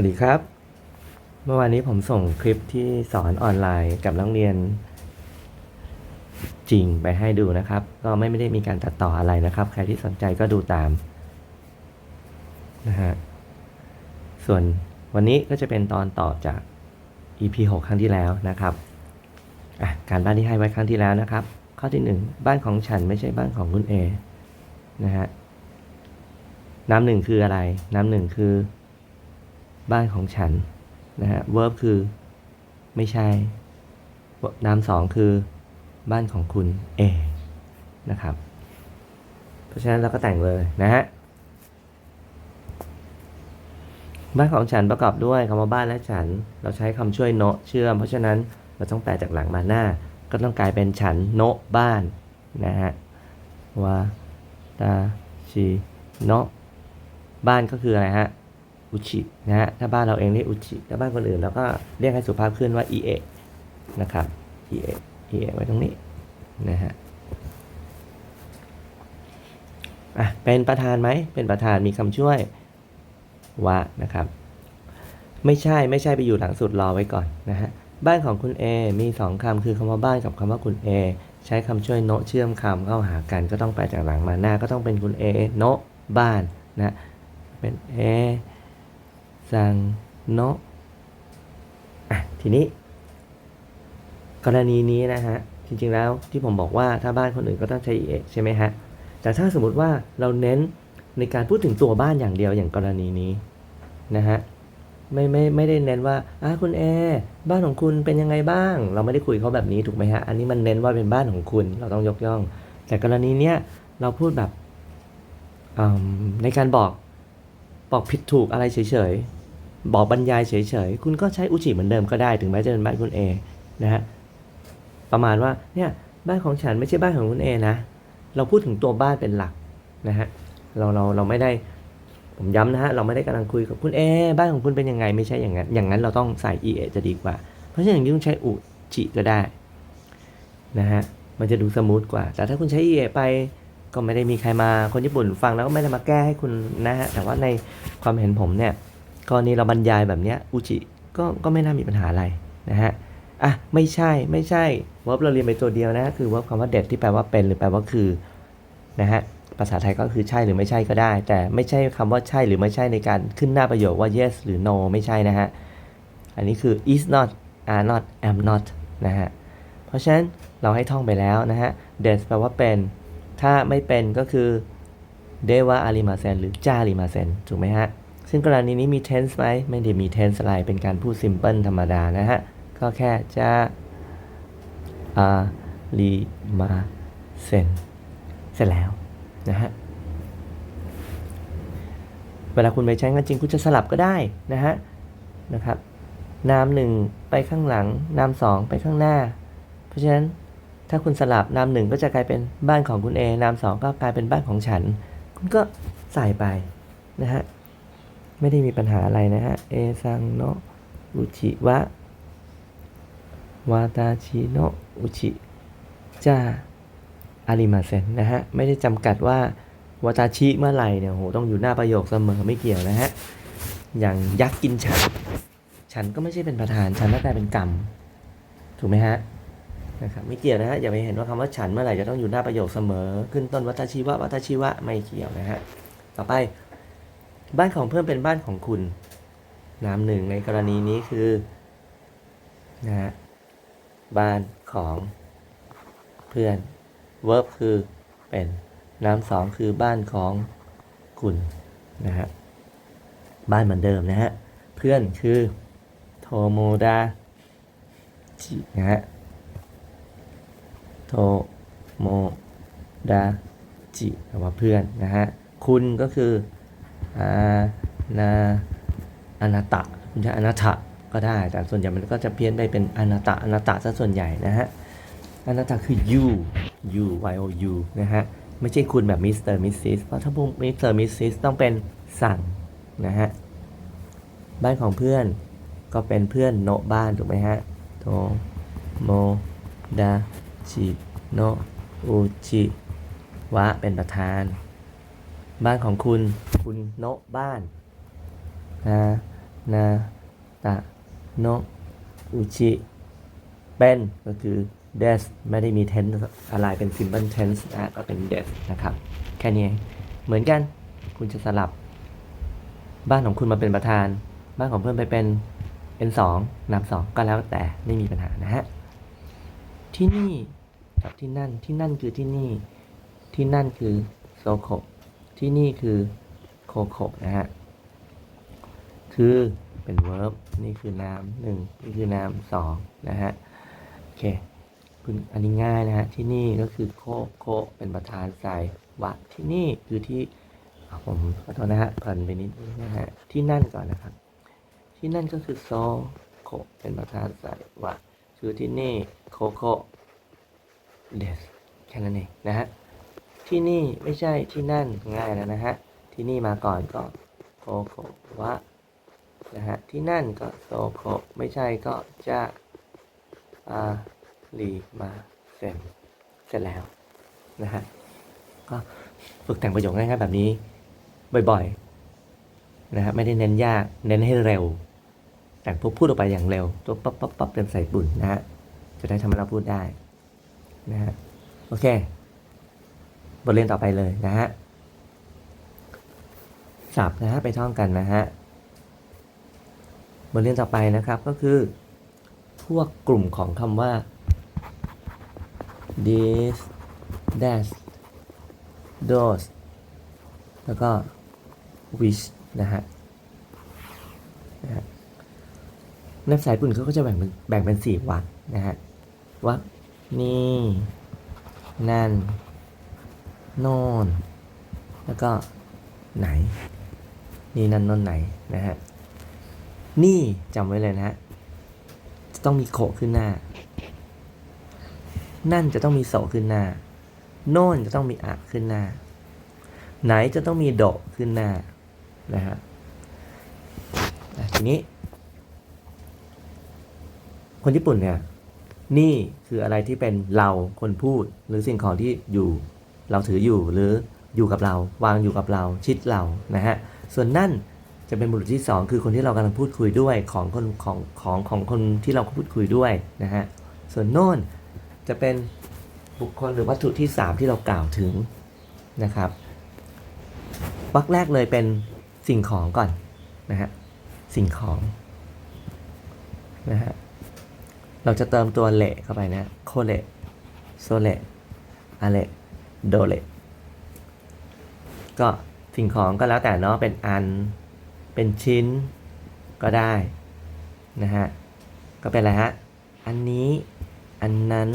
วัสดีครับ เมื่อวานนี้ผมส่งคลิปที่สอนออนไลน์กับนักเรียน จริงไปให้ดูนะครับ ก็ไม่ไม่ได้มีการตัดต่ออะไรนะครับ ใครที่สนใจก็ดูตามนะฮะส่วนวันนี้ก็จะเป็นตอนต่อจาก EP 6 ครั้งที่แล้วนะครับการบ้านที่ให้ไว้ครั้งที่แล้วนะครับ ข้อที่ 1 บ้านของฉันไม่ใช่บ้านของคุณเอนะฮะน้ำหนึ่งคืออะไร น้ำหนึ่งคือ บ้านของฉันนะฮะ verb คือไม่ใช่ นามสองคือบ้านของคุณเองนะครับ เพราะฉะนั้นเราก็แต่งเลยนะฮะ บ้านของฉันประกอบด้วยคำว่าบ้านและฉัน เราใช้คำช่วยโนะเชื่อม เพราะฉะนั้นเราต้องแปลจากหลังมาหน้า ก็ต้องกลายเป็นฉันโนะบ้านนะฮะวาตาชิโนะบ้านก็คืออะไรฮะ อุชินะฮะถ้าบ้านเราเองเรียกอุชิถ้าบ้านคนอื่นเราก็เรียกให้สุภาพขึ้นว่าอีเอะนะครับอีเอะอีเอะไว้ตรงนี้นะฮะอะเป็นประธานไหมเป็นประธานมีคำช่วยวะนะครับ ไม่ใช่ไม่ใช่ไปอยู่หลังสุดรอไว้ก่อนนะฮะบ้านของคุณ A มีสองคำคือคำว่าบ้านกับคำว่าคุณ A ใช้คำช่วยโนะเชื่อมคำเข้าหากันก็ต้องแปจากหลังมาหน้าก็ต้องเป็นคุณ A โนะบ้านนะเป็น A ซังโนะอะทีนี้ กรณีนี้นะฮะ จริงๆแล้วที่ผมบอกว่าถ้าบ้านคนอื่นก็ต้องใช้ EX ใช่ไหมฮะ แต่ถ้าสมมติว่าเราเน้นในการพูดถึงตัวบ้านอย่างเดียวอย่างกรณีนี้นะฮะไม่ไม่ไม่ได้เน้นว่าอะคุณเอบ้านของคุณเป็นยังไงบ้าง เราไม่ได้คุยเขาแบบนี้ถูกไหมฮะ อันนี้มันเน้นว่าเป็นบ้านของคุณเราต้องยกย่อง แต่กรณีเนี้ยเราพูดแบบในการบอกบอกผิดถูกอะไรเฉยๆ บอกบรรยายเฉยๆ คุณก็ใช้อุจิเหมือนเดิมก็ได้ถึงแม้จะเป็นบ้านคุณเอนะฮะประมาณว่าเนี่ยบ้านของฉันไม่ใช่บ้านของคุณเอนะ เราพูดถึงตัวบ้านเป็นหลักนะฮะเราเราเราไม่ได้ผมย้ำนะฮะเราไม่ได้กำลังคุยกับคุณเอบ้านของคุณเป็นยังไงไม่ใช่อย่างนั้น อย่างนั้นเราต้องใส่ e a จะดีกว่า เพราะฉะนั้นอย่างนี้คุณใช้อุจิก็ได้นะฮะมันจะดูสมูทกว่า แต่ถ้าคุณใช้ e a ไปก็ไม่ได้มีใครมาคนญี่ปุ่นฟังแล้วก็ไม่ได้มาแก้ให้คุณนะฮะแต่ว่าในความเห็นผมเนี่ย กรณีเราบรรยายแบบเนี้ยอุจิก็ก็ไม่น่ามีปัญหาอะไรนะฮะอะไม่ใช่ไม่ใช่ verb เราเรียนไปตัวเดียวนะคือ verb คำว่าเด็ดที่แปลว่าเป็นหรือแปลว่าคือนะฮะภาษาไทยก็คือใช่หรือไม่ใช่ก็ได้ แต่ไม่ใช่คำว่าใช่หรือไม่ใช่ในการขึ้นหน้าประโยคว่า yes หรือ no ไม่ใช่นะฮะ อันนี้คือ is not are not am not นะฮะ เพราะฉะนั้นเราให้ท่องไปแล้วนะฮะ des แปลว่าเป็น ถ้าไม่เป็นก็คือเดวะอาริมาเซนหรือจาริมาเซนถูกไหมฮะ ซึ่งกรณีนี้มี tense ไหมไม่ได้มี tense อะไรเป็นการพูด simple ธรรมดานะฮะ ก็แค่จะอาลีมาเซนเสร็จแล้วนะฮะ เวลาคุณไปใช้งานจริงคุณจะสลับก็ได้นะฮะนะครับนามหนึ่งไปข้างหลัง นามสองไปข้างหน้า เพราะฉะนั้นถ้าคุณสลับนามหนึ่งก็จะกลายเป็นบ้านของคุณเอนามสองก็กลายเป็นบ้านของฉัน คุณก็ใส่ไปนะฮะ ไม่ได้มีปัญหาอะไรนะฮะ เอซังโนอุจิวะ วาตาชิโนอุชิจาอาริมาเซนนะฮะ ไม่ได้จำกัดว่าวาตาชิเมื่อไหร่เนี่ยโหต้องอยู่หน้าประโยคเสมอไม่เกี่ยวนะฮะ อย่างยักษ์กินฉัน ฉันก็ไม่ใช่เป็นประธาน ฉันก็กลายเป็นกรรม ถูกไหมฮะนะครับไม่เกี่ยวนะฮะอย่าไปเห็นว่าคำว่าฉันเมื่อไหร่จะต้องอยู่หน้าประโยคเสมอ ขึ้นต้นวัตชิวะวัตชิวะไม่เกี่ยวนะฮะต่อไป บ้านของเพื่อนเป็นบ้านของคุณน้ำหนึ่งในกรณีนี้คือนะฮะบ้านของเพื่อน verb คือเป็นน้ำสองคือบ้านของคุณนะฮะบ้านเหมือนเดิมนะฮะเพื่อนคือโทโมดาจินะฮะโทโมดาจิแปลว่าเพื่อนนะฮะคุณก็คือ อานาอนาตะจะอนาถะก็ได้ แต่ส่วนใหญ่มันก็จะเพี้ยนไปเป็นอนาตะอนาตะซะส่วนใหญ่นะฮะอนาตะคือ you you y o u นะฮะ ไม่ใช่คุณแบบมิสเตอร์มิสซิสเพราะถ้าพวกมิสเตอร์มิสซิสต้องเป็นสั่งนะฮะ บ้านของเพื่อนก็เป็นเพื่อนโนะบ้านถูกไหมฮะโทโมดาจิโนอุจิวะเป็นประธาน บ้านของคุณคุณโนะบ้านนะนาตะโนอุชิเป็นก็คือ des ไม่ได้มี tense อะไรเป็น simple tense นะก็เป็น des นะครับ แค่นี้เหมือนกันคุณจะสลับ บ้านของคุณมาเป็นประธาน บ้านของเพื่อนไปเป็น n 2นับ2ก็แล้วแต่ไม่มีปัญหานะฮะ ที่นี่กับที่นั่นที่นั่นคือที่นี่ ที่นั่นคือโซโค ที่นี่คือโคโคนะฮะ คือเป็น verb นี่คือน้ำหนึ่งนี่คือน้ำสองนะฮะ โอเคคุณอันนี้ง่ายนะฮะ ที่นี่ก็คือโคโคเป็นประธานใส่วะที่นี่คือที่ผมขอโทษนะฮะผ่อนไปนิดนึงนะฮะ ที่นั่นก่อนนะครับ ที่นั่นก็คือโซโคเป็นประธานใส่วะคือที่นี่โคโคเดสแค่นั้นเองนะฮะ ที่นี่ไม่ใช่ที่นั่นง่ายแล้วนะฮะ ที่นี่มาก่อนก็โคโควะนะฮะ ที่นั่นก็โซโคไม่ใช่ก็จะอาลีมาเซนเสร็จแล้วนะฮะ ก็ฝึกแต่งประโยคง่ายๆแบบนี้ บ่อยๆนะฮะไม่ได้เน้นยากเน้นให้เร็ว แต่งปุ๊บพูดออกไปอย่างเร็ว ตัวปั๊บปั๊บปั๊บเต็มใส่ปุ่นนะฮะจะได้ทำให้เราพูดได้นะฮะโอเค บทเรียนต่อไปเลยนะฮะสับนะฮะไปท่องกันนะฮะบทเรียนต่อไปนะครับก็คือ พวกกลุ่มของคำว่า this that those แล้วก็ which นะฮะนะฮะในภาษาญี่ปุ่นเขาก็จะแบ่งเป็นแบ่งเป็นสี่วรรคนะฮะวรรคนี่ นั่น โน่น แล้วก็ไหน นี่นั่นโน่นไหนนะฮะ นี่จำไว้เลยนะฮะ จะต้องมีโขขึ้นหน้า นั่นจะต้องมีโสขึ้นหน้า โน่นจะต้องมีอะขึ้นหน้า ไหนจะต้องมีโดขึ้นหน้านะฮะทีนี้ คนญี่ปุ่นเนี่ย นี่คืออะไรที่เป็นเราคนพูดหรือสิ่งของที่อยู่ เราถืออยู่หรืออยู่กับเรา วางอยู่กับเราชิดเรานะฮะส่วนนั่นจะเป็นบุรุษที่สองคือคนที่เรากำลังพูดคุยด้วยของคนของของของคนที่เราพูดคุยด้วยนะฮะส่วนโน่นจะเป็นบุคคลหรือวัตถุที่สามที่เรากล่าวถึงนะครับวรรคแรกเลยเป็นสิ่งของก่อนนะฮะสิ่งของนะฮะเราจะเติมตัวเละเข้าไปนะโคเละโซเละอะเละ โดเละก็สิ่งของก็แล้วแต่เนาะเป็นอันเป็นชิ้นก็ได้นะฮะก็เป็นอะไรฮะอันนี้อันนั้น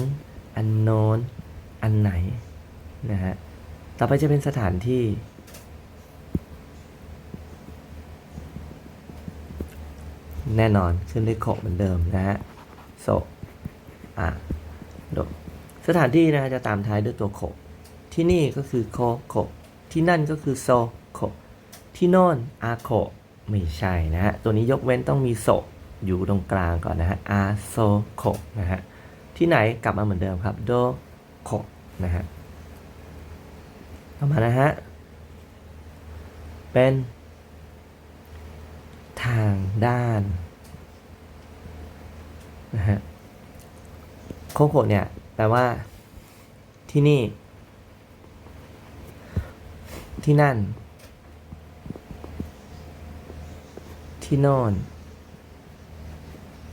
อันโน้นอันไหนนะฮะต่อไปจะเป็นสถานที่ แน่นอนขึ้นด้วยโคเหมือนเดิมนะฮะโซอะโดสถานที่นะจะตามท้ายด้วยตัวโค ที่นี่ก็คือโคโคที่นั่นก็คือโซโคที่น่นอาโคไม่ใช่นะฮะ ตัวนี้ยกเว้นต้องมีโซอยู่ตรงกลางก่อนนะฮะอาโซโคนะฮะ ที่ไหนกลับมาเหมือนเดิมครับโดโคนะฮะต่อมานะฮะ เป็น ทางด้านนะฮะโคโคเนี่ยแปลว่าที่นี่ ที่นั่น ที่น่น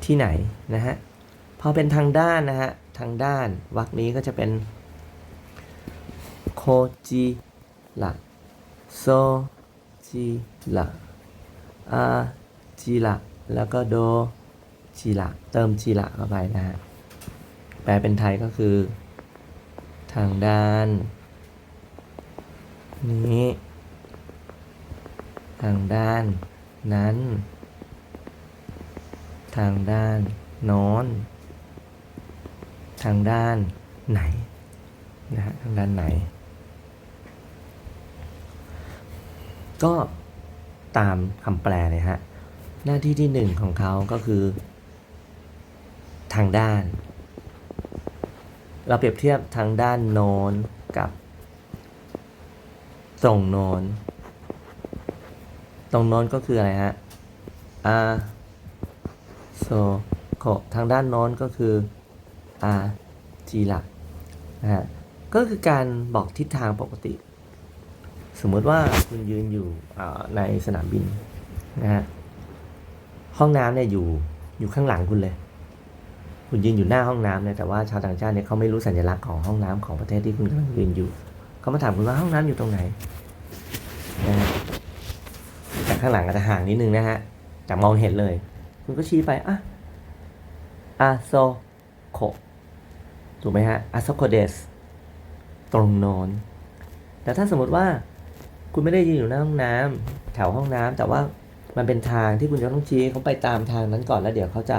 ที่ไหนนะฮะ พอเป็นทางด้านนะฮะ ทางด้านวรรคนี้ก็จะเป็นโคจิละโซจิละอาจิละแล้วก็โดจีละเติมจีละเข้าไปนะฮะ แปลเป็นไทยก็คือ ทางด้าน นี้ ทางด้าน นั้น ทางด้านน้นทางด้านไหนนะฮะทางด้านไหน ก็ตามคำแปลเลยฮะ หน้าที่ที่หนึ่งของเขาก็คือ ทางด้าน เราเปรียบเทียบทางด้านโน้นกับ ตรงโน้นตรงโน้นก็คืออะไรฮะอาโซโคทางด้านโน้นก็คืออาจีละนะฮะก็คือการบอกทิศทางปกติ สมมติว่าคุณยืนอยู่ในสนามบินนะฮะห้องน้ำเนี่ยอยู่อยู่ข้างหลังคุณเลย คุณยืนอยู่หน้าห้องน้ำเนี่ยแต่ว่าชาวต่างชาติเนี่ยเขาไม่รู้สัญลักษณ์ของห้องน้ำของประเทศที่คุณกำลังยืนอยู่ เขามาถามคุณว่าห้องน้ำอยู่ตรงไหนนะฮะแต่ข้างหลังอาจจะห่างนิดนึงนะฮะแต่มองเห็นเลย คุณก็ชี้ไปอะอาโซโคถูกไหมฮะอาโซโคเดสตรงโน้นแต่ถ้าสมมติว่าคุณไม่ได้ยืนอยู่หน้าห้องน้ำแถวห้องน้ำแต่ว่ามันเป็นทางที่คุณจะต้องชี้เขาไปตามทางนั้นก่อนแล้วเดี๋ยวเขาจะ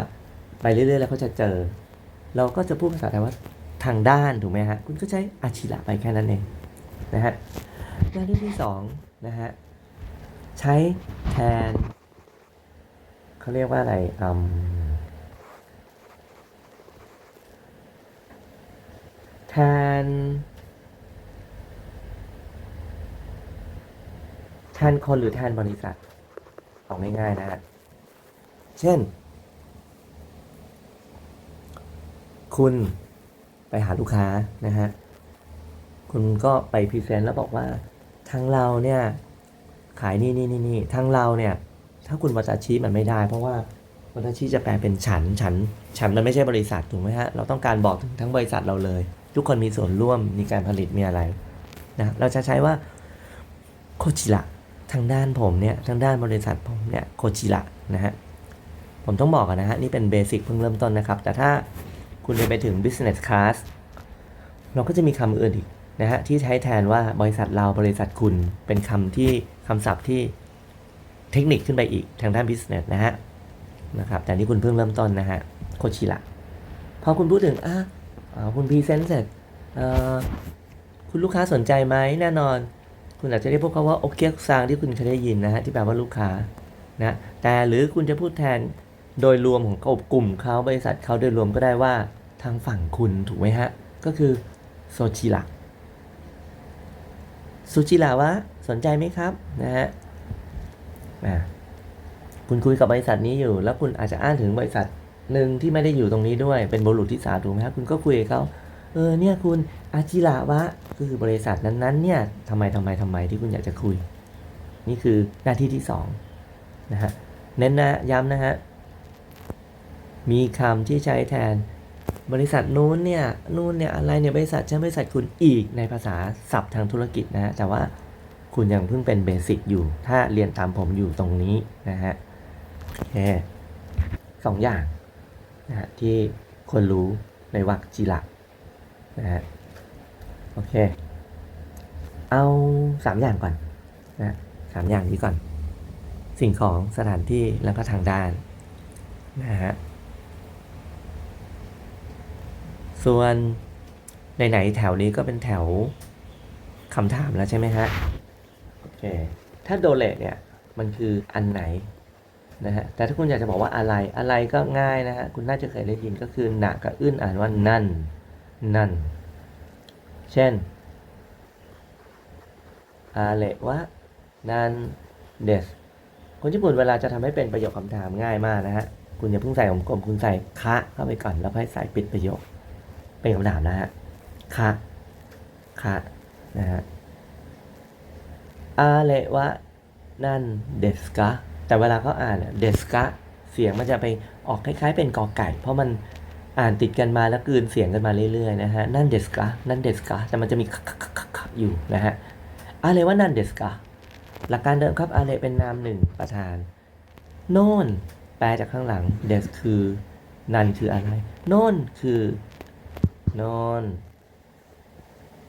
ไปเรื่อยๆ แล้วเขาจะเจอ เราก็จะพูดภาษาไทยว่าทางด้านถูกไหมฮะ คุณก็ใช้อาชิระไปแค่นั้นเอง นะฮะหน้าที่ที่สองนะฮะใช้แทนเขาเรียกว่าอะไรอืมแทนแทนคนหรือแทนบริษัทเอาง่ายๆนะฮะเช่น คุณไปหาลูกค้านะฮะ คุณก็ไปพรีเซนต์แล้วบอกว่าทางเราเนี่ยขายนี่นี่นี่นี่ทางเราเนี่ยถ้าคุณวัตชีมันไม่ได้ เพราะว่าวัตชีจะแปลเป็นฉันฉัน ฉันมันไม่ใช่บริษัทถูกไหมฮะเราต้องการบอกถึงทั้งบริษัทเราเลย ทุกคนมีส่วนร่วมในการผลิตมีอะไรนะเราจะใช้ว่าโคจิระทางด้านผมเนี่ยทางด้านบริษัทผมเนี่ยโคจิระนะฮะผมต้องบอกก่อนนะฮะนี่เป็นเบสิกเพิ่งเริ่มต้นนะครับ แต่ถ้าคุณจะไปถึง business class เราก็จะมีคำอื่นอีก นะฮะที่ใช้แทนว่าบริษัทเราบริษัทคุณเป็นคำที่คำศัพท์ที่เทคนิคขึ้นไปอีกทางด้าน business นะฮะนะครับแต่นี่คุณเพิ่งเริ่มต้นนะฮะโคจิระพอคุณพูดถึงอะอ่าคุณพรีเซนต์เสร็จคุณลูกค้าสนใจไหมแน่นอน คุณอาจจะเรียกพวกเขาว่าโอเคซางที่คุณเคยได้ยินนะฮะที่แปลว่าลูกค้านะแต่หรือคุณจะพูดแทนโดยรวมของกลุ่มเขาบริษัทเขาโดยรวมก็ได้ว่าทางฝั่งคุณถูกไหมฮะ ก็คือโซชิระ ซูชิระวะสนใจไหมครับนะฮะคุณคุยกับบริษัทนี้อยู่ แล้วคุณอาจจะอ้างถึงบริษัทหนึ่งที่ไม่ได้อยู่ตรงนี้ด้วยเป็นบุรุษที่สาถูกไหมครับคุณก็คุยกับเขาเออเนี่ยคุณอาจิระวะคือบริษัทนั้นๆเนี่ยทำไมทำไมทำไมที่คุณอยากจะคุย นี่คือหน้าที่ที่สองนะฮะเน้นนะย้ำนะฮะมีคำที่ใช้แทน บริษัทนู้นเนี่ยนู้นเนี่ยอะไรเนี่ยบริษัทใช่บริษัทคุณอีกในภาษาศัพท์ทางธุรกิจนะฮะแต่ว่าคุณยังเพิ่งเป็นเบสิกอยู่ ถ้าเรียนตามผมอยู่ตรงนี้นะฮะโอเคสองอย่างนะฮะที่ควรรู้ในวรรคจิระนะฮะโอเค เอาสามอย่างก่อนนะสามอย่างนี้ก่อน สิ่งของสถานที่แล้วก็ทางด้านนะฮะ ส่วนไหนๆแถวนี้ก็เป็นแถวคำถามแล้วใช่ไหมฮะ โอเค ถ้าโดเลตเนี่ย มันคืออันไหนนะฮะ แต่ถ้าคุณอยากจะบอกว่าอะไร อะไรก็ง่ายนะฮะ คุณน่าจะเคยได้ยินก็คือหนักกับอื้นอ่านว่านั่น นั่น เช่น อาเลวะ นันเดสคนญี่ปุ่นเวลาจะทำให้เป็นประโยคคำถามง่ายมากนะฮะ คุณอย่าเพิ่งใส่ผมกลมคุณใส่คะเข้าไปก่อนแล้วค่อยใส่ปิดประโยค เป็นคำถามนะฮะคะคะนะฮะอาเลวะนันเดสกะแต่เวลาเขาอ่านเนี่ยเดสกะเสียงมันจะไปออกคล้ายๆ เป็นกอไก่ เพราะมันอ่านติดกันมาแล้วกืนเสียงกันมาเรื่อยๆนะฮะนั่นเดสกะนั่นเดสกะแต่มันจะมีคักคักคักคักอยู่นะฮะอะไรว่านั่นเดสกะหลักการเดิมครับอะไรเป็นนามหนึ่งประธานโน่นแปลจากข้างหลังเดสคือนันคืออะไรโน่นคือ น่น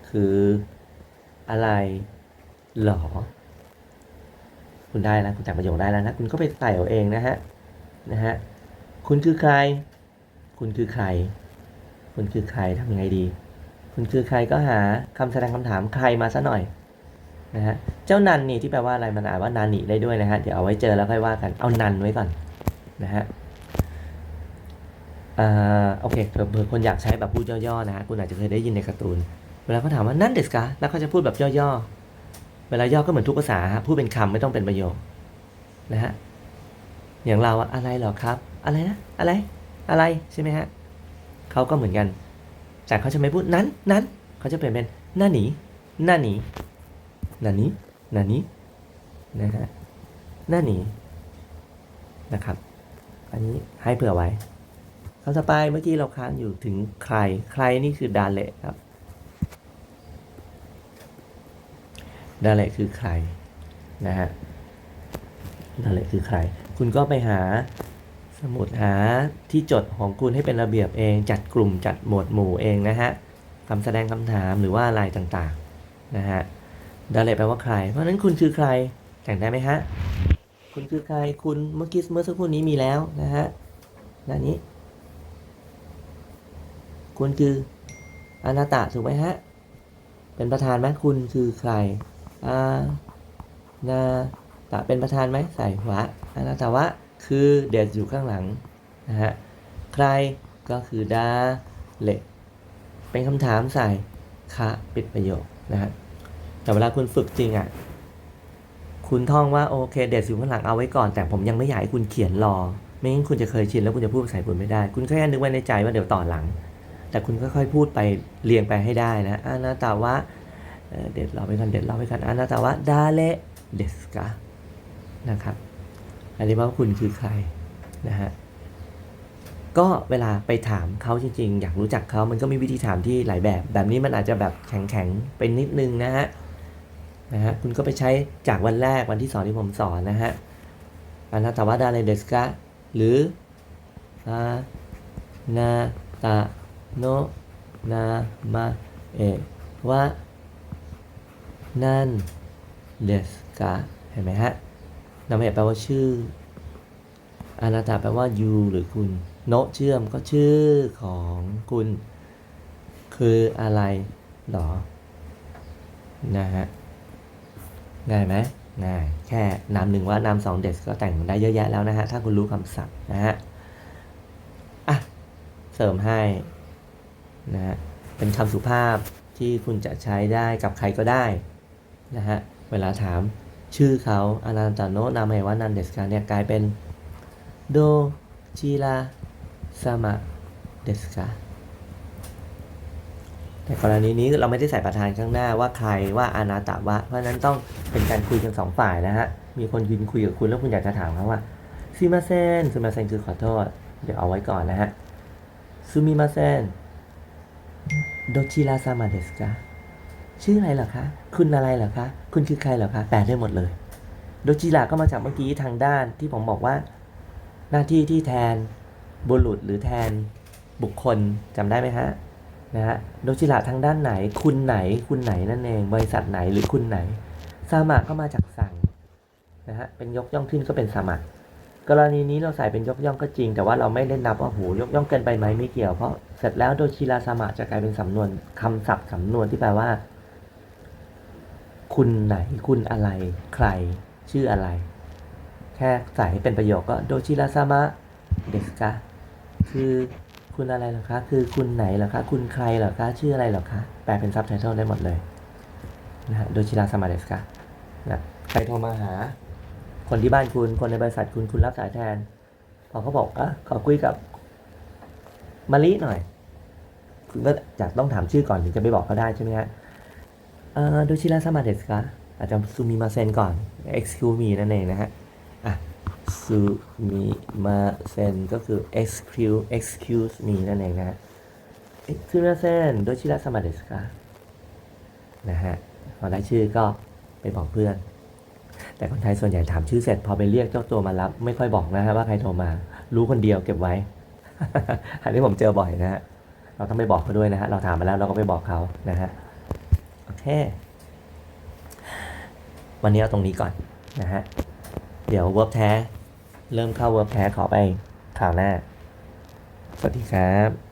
คืออะไรหรอ คุณได้แล้วคุณจำประโยคได้แล้วนะ คุณก็ไปใส่เอาเองนะฮะ นะฮะ คุณคือใคร คุณคือใคร คุณคือใครทำยังไงดี คุณคือใครก็หาคำแสดงคำถามใครมาซะหน่อยนะฮะ เจ้านันนี่ที่แปลว่าอะไรมันอ่านว่านานิได้ด้วยนะฮะ เดี๋ยวเอาไว้เจอแล้วค่อยว่ากัน เอานันไว้ก่อนนะฮะ อ่าโอเคเผื่อคนอยากใช้แบบพูดย่อๆนะฮะคุณอาจจะเคยได้ยินในการ์ตูน เวลาเขาถามว่านั่นเดสกะแล้วเขาจะพูดแบบย่อๆ เวลาย่อก็เหมือนทุกภาษาฮะพูดเป็นคำไม่ต้องเป็นประโยคนะฮะ อย่างเราอะอะไรหรอครับ อะไรนะ อะไร อะไรใช่ไหมฮะเขาก็เหมือนกัน แต่เขาจะไม่พูดนั้น นั้นเขาจะเปลี่ยนเป็นหน้าหนีหน้าหนีหน้าหนีหน้าหนีนะฮะหน้าหนีนะครับ อันนี้ให้เผื่อไว้ คำต่อไปเมื่อกี้เราค้างอยู่ถึงใคร ใครนี่คือดาเละครับ ดาเละคือใครนะฮะ ดาเละคือใคร คุณก็ไปหาสมุดหาที่จดของคุณให้เป็นระเบียบเอง จัดกลุ่มจัดหมวดหมู่เองนะฮะคำแสดงคำถามหรือว่าอะไรต่างๆนะฮะ ดาเละแปลว่าใคร เพราะฉะนั้นคุณคือใครแต่งได้ไหมฮะ คุณคือใคร คุณเมื่อกี้เมื่อสักครู่นี้มีแล้วนะฮะหน้านี้ คุณคืออนาตะถูกไหมฮะ เป็นประธานไหมคุณคือใครอานาตะเป็นประธานไหมใส่วะอนาตะวะคือเด็ดอยู่ข้างหลังนะฮะใครก็คือดาเลเป็นคำถามใส่คะปิดประโยคนะฮะแต่เวลาคุณฝึกจริงอะคุณท่องว่าโอเคเด็ดอยู่ข้างหลังเอาไว้ก่อน แต่ผมยังไม่อยากให้คุณเขียนรอ ไม่งั้นคุณจะเคยชินแล้วคุณจะพูดภาษาญี่ปุ่นไม่ได้ คุณแค่นึกไว้ในใจว่าเดี๋ยวต่อหลัง แต่คุณค่อยๆพูดไปเรียงไปให้ได้นะอานาตาวะเอ่อเด็ดเราไปกันเด็ดเราไปกันอานาตาวะดาเลเดสกานะครับ อันนี้ว่าคุณคือใครนะฮะก็เวลาไปถามเขาจริงๆ อยากรู้จักเขามันก็มีวิธีถามที่หลายแบบ แบบนี้มันอาจจะแบบแข็งๆไปนิดนึงนะฮะนะฮะคุณก็ไปใช้จากวันแรกวันที่สอนที่ผมสอนนะฮะอานาตาวะดาเลเดสกาหรืออานาตา โนนามาเอะว่านั่นเดสกาเห็นไหมฮะนามเอะแปลว่าชื่ออานาตาแปลว่า you หรือคุณ โนเชื่อมก็ชื่อของคุณ คืออะไรหรอ นะฮะ ง่ายไหมง่ายแค่นามหนึ่งว่านามสองเดสก็แต่งได้เยอะแยะแล้วนะฮะ ถ้าคุณรู้คำศัพท์นะฮะ อะ เสริมให้ นะฮะเป็นคำสุภาพที่คุณจะใช้ได้กับใครก็ได้นะฮะเวลาถามชื่อเขาอานันตโนนามเอวานันเดสกาเนี่ยกลายเป็นโดชิราซามะเดสกาแต่กรณีนี้เราไม่ได้ใส่ประธานข้างหน้าว่าใครว่าอานาตะวะ เพราะฉะนั้นต้องเป็นการคุยกันสองฝ่ายนะฮะ มีคนยืนคุยกับคุณแล้วคุณอยากจะถามเขาว่าซิมาเซนซิมาเซนคือขอโทษ เดี๋ยวเอาไว้ก่อนนะฮะซูมิมาเซน โดชิราซามาเดสกาชื่ออะไรเหรอคะ คุณอะไรเหรอคะ คุณคือใครเหรอคะ แปลได้หมดเลย โดจิราก็มาจากเมื่อกี้ทางด้านที่ผมบอกว่า หน้าที่ที่แทนบุรุษหรือแทนบุคคลจำได้ไหมฮะนะฮะโดจิระทางด้านไหน คุณไหน คุณไหนนั่นเอง บริษัทไหนหรือคุณไหนซามะก็มาจากสั่งนะฮะเป็นยกย่องขึ้นก็เป็นซามะ กรณีนี้เราใส่เป็นยกย่องก็จริง แต่ว่าเราไม่ได้นับว่าโหยกย่องเกินไปไหมไม่เกี่ยว เพราะเสร็จแล้วโดชิราสมะจะกลายเป็นสำนวนคำศัพท์สำนวนที่แปลว่า คุณไหนคุณอะไร ใคร ชื่ออะไร แค่ใส่ให้เป็นประโยคก็โดชิราสมะเดสกาคือคุณอะไรหรอคะ คือคุณไหนหรอคะ คุณใครหรอคะ ชื่ออะไรหรอคะ แปลเป็นซับไตเติลได้หมดเลยนะฮะโดชิราสมะเดสกานะใครโทรมาหา คนที่บ้านคุณ คนในบริษัทคุณคุณรับสายแทน พอเขาบอกอะขอคุยกับมาลิหน่อย คุณก็จะต้องถามชื่อก่อนถึงจะไปบอกเขาได้ใช่ไหมฮะเอ่อดูชิราซามาเดสกะอาจจะซูมิมาเซนก่อน excuse me นั่นเองนะฮะอะซูมิมาเซนก็คือ excuse excuse me นั่นเองนะฮะ excuse me เซนดูชิราซามาเดสกะนะฮะพอได้ชื่อก็ไปบอกเพื่อน แต่คนไทยส่วนใหญ่ถามชื่อเสร็จพอไปเรียกเจ้าตัวมารับ ไม่ค่อยบอกนะฮะว่าใครโทรมา รู้คนเดียวเก็บไว้ อันนี้ผมเจอบ่อยนะฮะเราต้องไปบอกเขาด้วยนะฮะเราถามมาแล้วเราก็ไปบอกเขานะฮะโอเค วันนี้เอาตรงนี้ก่อนนะฮะเดี๋ยวเวิร์บแท้เริ่มเข้าเวิร์บแท้ขอไปข่าวหน้า สวัสดีครับ